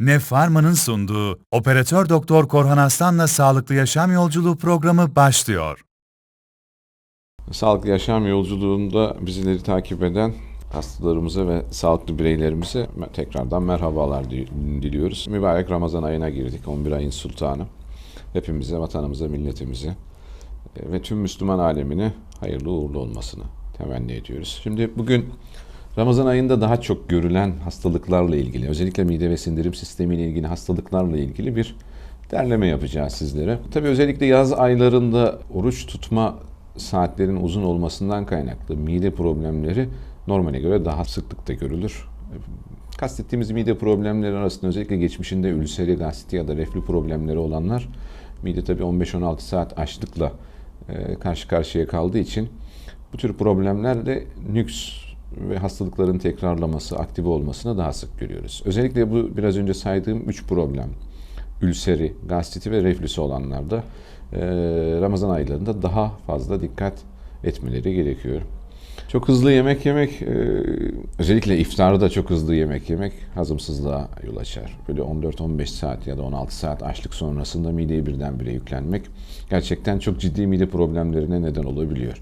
Neffarma'nın sunduğu Operatör Doktor Korhan Aslan'la Sağlıklı Yaşam Yolculuğu programı başlıyor. Sağlıklı yaşam yolculuğunda bizleri takip eden hastalarımıza ve sağlıklı bireylerimize tekrardan merhabalar di- diliyoruz. Mübarek Ramazan ayına girdik. 11 ayın sultanı. Hepimize, vatanımıza, milletimize e, ve tüm Müslüman alemine hayırlı uğurlu olmasını temenni ediyoruz. Şimdi bugün Ramazan ayında daha çok görülen hastalıklarla ilgili, özellikle mide ve sindirim sistemiyle ilgili hastalıklarla ilgili bir derleme yapacağız sizlere. Tabii özellikle yaz aylarında oruç tutma saatlerin uzun olmasından kaynaklı mide problemleri normale göre daha sıklıkta görülür. Kastettiğimiz mide problemleri arasında özellikle geçmişinde ülseri, gastrit ya da reflü problemleri olanlar mide tabii 15-16 saat açlıkla e, karşı karşıya kaldığı için bu tür problemlerle nüks ve hastalıkların tekrarlaması, aktive olmasını daha sık görüyoruz. Özellikle bu biraz önce saydığım 3 problem, ülseri, gastriti ve reflüsü olanlarda e, Ramazan aylarında daha fazla dikkat etmeleri gerekiyor. Çok hızlı yemek yemek, e, özellikle iftarda çok hızlı yemek yemek hazımsızlığa yol açar. Böyle 14-15 saat ya da 16 saat açlık sonrasında mideye birdenbire yüklenmek gerçekten çok ciddi mide problemlerine neden olabiliyor.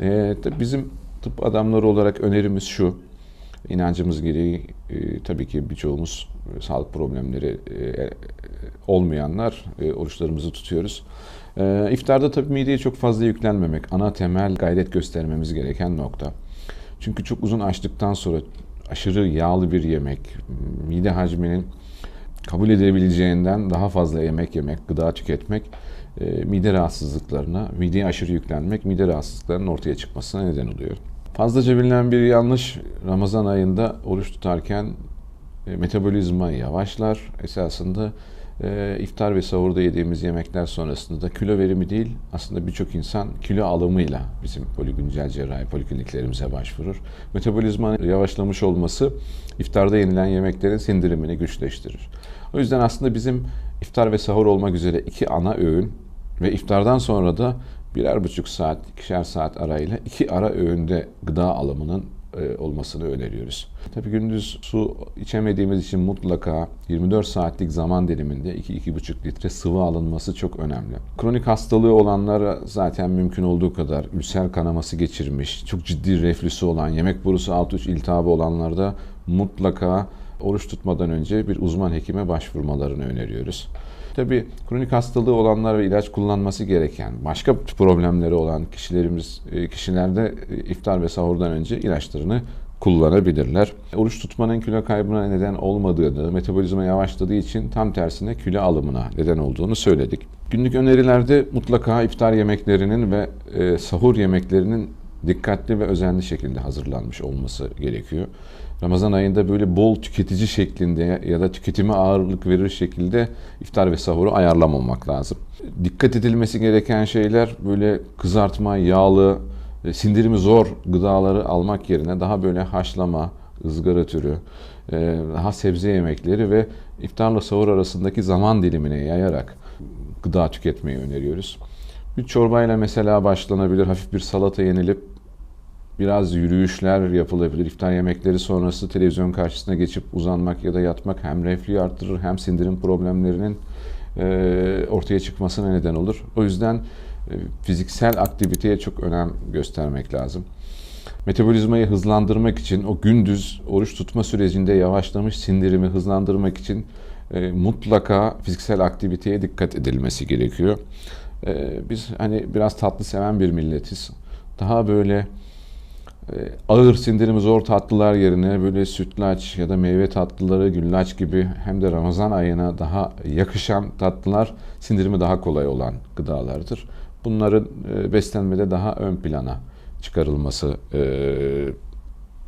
E, tabii bizim tıp adamları olarak önerimiz şu, inancımız gereği e, tabii ki birçoğumuz e, sağlık problemleri e, olmayanlar e, oruçlarımızı tutuyoruz. E, iftarda tabii mideye çok fazla yüklenmemek ana temel gayret göstermemiz gereken nokta. Çünkü çok uzun açlıktan sonra aşırı yağlı bir yemek, mide hacminin kabul edebileceğinden daha fazla yemek yemek, gıda tüketmek e, mide rahatsızlıklarına, mideye aşırı yüklenmek mide rahatsızlıklarının ortaya çıkmasına neden oluyor. Fazlaca bilinen bir yanlış Ramazan ayında oruç tutarken e, metabolizma yavaşlar. Esasında e, iftar ve sahurda yediğimiz yemekler sonrasında da kilo verimi değil aslında birçok insan kilo alımıyla bizim poligüncel cerrahi polikliniklerimize başvurur. Metabolizmanın yavaşlamış olması iftarda yenilen yemeklerin sindirimini güçleştirir. O yüzden aslında bizim iftar ve sahur olmak üzere iki ana öğün ve iftardan sonra da birer buçuk saat, ikişer saat arayla iki ara öğünde gıda alımının e, olmasını öneriyoruz. Tabii gündüz su içemediğimiz için mutlaka 24 saatlik zaman diliminde 2-2,5 litre sıvı alınması çok önemli. Kronik hastalığı olanlara zaten mümkün olduğu kadar ülser kanaması geçirmiş, çok ciddi reflüsü olan, yemek borusu alt uç iltihabı olanlarda mutlaka oruç tutmadan önce bir uzman hekime başvurmalarını öneriyoruz. Tabii kronik hastalığı olanlar ve ilaç kullanması gereken, başka problemleri olan kişilerimiz kişilerde iftar ve sahurdan önce ilaçlarını kullanabilirler. Oruç tutmanın kilo kaybına neden olmadığını, metabolizma yavaşladığı için tam tersine kilo alımına neden olduğunu söyledik. Günlük önerilerde mutlaka iftar yemeklerinin ve e, sahur yemeklerinin dikkatli ve özenli şekilde hazırlanmış olması gerekiyor. Ramazan ayında böyle bol tüketici şeklinde ya da tüketime ağırlık verir şekilde iftar ve sahuru ayarlamamak lazım. Dikkat edilmesi gereken şeyler böyle kızartma, yağlı, sindirimi zor gıdaları almak yerine daha böyle haşlama, ızgara türü, daha sebze yemekleri ve iftarla sahur arasındaki zaman dilimine yayarak gıda tüketmeyi öneriyoruz. Bir çorbayla mesela başlanabilir, hafif bir salata yenilip biraz yürüyüşler yapılabilir. İftar yemekleri sonrası televizyon karşısına geçip uzanmak ya da yatmak hem reflüyü arttırır hem sindirim problemlerinin e, ortaya çıkmasına neden olur. O yüzden e, fiziksel aktiviteye çok önem göstermek lazım. Metabolizmayı hızlandırmak için o gündüz oruç tutma sürecinde yavaşlamış sindirimi hızlandırmak için e, mutlaka fiziksel aktiviteye dikkat edilmesi gerekiyor. E, biz hani biraz tatlı seven bir milletiz. Daha böyle ağır sindirimi zor tatlılar yerine böyle sütlaç ya da meyve tatlıları, güllaç gibi hem de Ramazan ayına daha yakışan tatlılar sindirimi daha kolay olan gıdalardır. Bunların beslenmede daha ön plana çıkarılması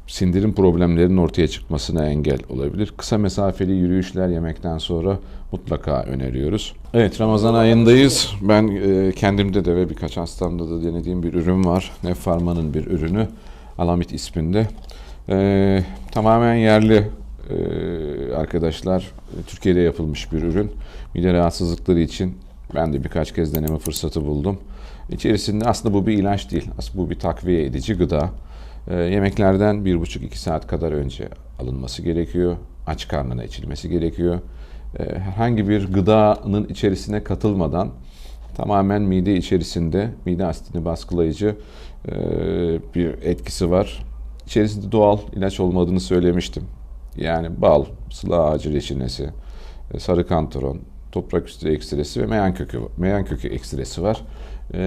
sindirim problemlerinin ortaya çıkmasına engel olabilir. Kısa mesafeli yürüyüşler yemekten sonra mutlaka öneriyoruz. Evet Ramazan ayındayız. Ben kendimde de ve birkaç hastamda da denediğim bir ürün var. Neffarma'nın bir ürünü. Alamit isminde. Ee, tamamen yerli e, arkadaşlar. Türkiye'de yapılmış bir ürün. Mide rahatsızlıkları için ben de birkaç kez deneme fırsatı buldum. İçerisinde aslında bu bir ilaç değil. Aslında bu bir takviye edici gıda. Ee, yemeklerden 1,5-2 saat kadar önce alınması gerekiyor. Aç karnına içilmesi gerekiyor. e, herhangi bir gıdanın içerisine katılmadan tamamen mide içerisinde mide asitini baskılayıcı e, bir etkisi var. İçerisinde doğal ilaç olmadığını söylemiştim. Yani bal, sıla ağacı reçinesi, e, sarı kantaron, toprak üstü ekstresi ve meyan kökü, meyan kökü ekstresi var. E,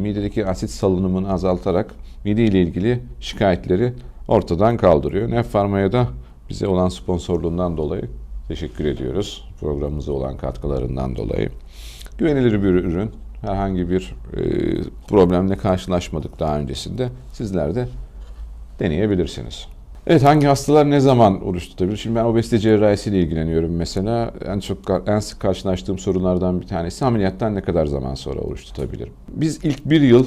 midedeki asit salınımını azaltarak mide ile ilgili şikayetleri ortadan kaldırıyor. Neffarma'ya da bize olan sponsorluğundan dolayı teşekkür ediyoruz. Programımıza olan katkılarından dolayı. Güvenilir bir ürün. Herhangi bir e, problemle karşılaşmadık daha öncesinde. Sizler de deneyebilirsiniz. Evet hangi hastalar ne zaman oruç tutabilir? Şimdi ben obezite cerrahisiyle ilgileniyorum mesela. En çok en sık karşılaştığım sorunlardan bir tanesi ameliyattan ne kadar zaman sonra oruç tutabilirim? Biz ilk bir yıl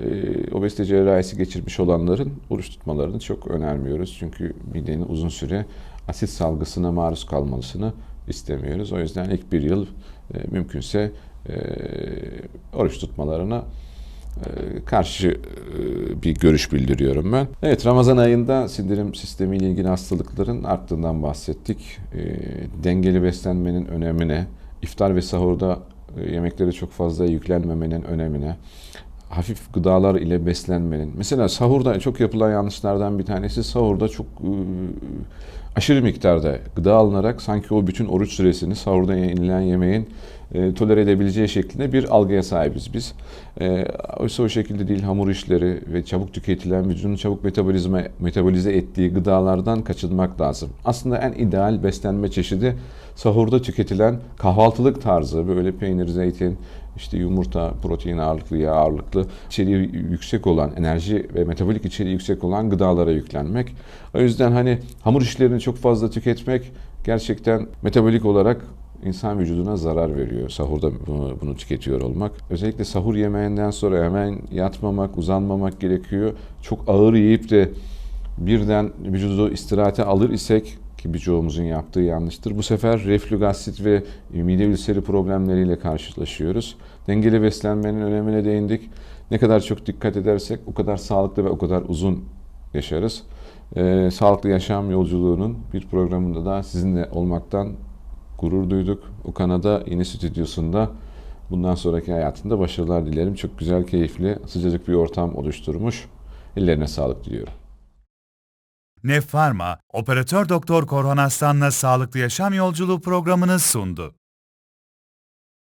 e, obezite cerrahisi geçirmiş olanların oruç tutmalarını çok önermiyoruz. Çünkü midenin uzun süre asit salgısına maruz kalmasını istemiyoruz. O yüzden ilk bir yıl e, mümkünse e, oruç tutmalarına e, karşı e, bir görüş bildiriyorum ben. Evet Ramazan ayında sindirim sistemiyle ilgili hastalıkların arttığından bahsettik. E, Dengeli beslenmenin önemine, iftar ve sahurda yemeklere çok fazla yüklenmemenin önemine, hafif gıdalar ile beslenmenin. Mesela sahurda çok yapılan yanlışlardan bir tanesi sahurda çok aşırı miktarda gıda alınarak sanki o bütün oruç süresini sahurda yenilen yemeğin e, tolere edebileceği şeklinde bir algıya sahibiz biz. E, oysa o şekilde değil hamur işleri ve çabuk tüketilen vücudun çabuk metabolizma metabolize ettiği gıdalardan kaçınmak lazım. Aslında en ideal beslenme çeşidi sahurda tüketilen kahvaltılık tarzı böyle peynir, zeytin, işte yumurta, protein ağırlıklı, yağ ağırlıklı, içeriği yüksek olan, enerji ve metabolik içeriği yüksek olan gıdalara yüklenmek. O yüzden hani hamur işlerini çok fazla tüketmek gerçekten metabolik olarak insan vücuduna zarar veriyor. Sahurda bunu, bunu tüketiyor olmak. Özellikle sahur yemeğinden sonra hemen yatmamak, uzanmamak gerekiyor. Çok ağır yiyip de birden vücudu istirahate alır isek ki birçoğumuzun yaptığı yanlıştır. Bu sefer reflü gastrit ve mide ülseri problemleriyle karşılaşıyoruz. Dengeli beslenmenin önemine değindik. Ne kadar çok dikkat edersek o kadar sağlıklı ve o kadar uzun yaşarız. Ee, sağlıklı yaşam yolculuğunun bir programında da sizinle olmaktan gurur duyduk. O Kanada yeni stüdyosunda bundan sonraki hayatında başarılar dilerim. Çok güzel, keyifli, sıcacık bir ortam oluşturmuş. Ellerine sağlık diliyorum. Neffarma, Operatör Doktor Korhan Aslan'la Sağlıklı Yaşam Yolculuğu programını sundu.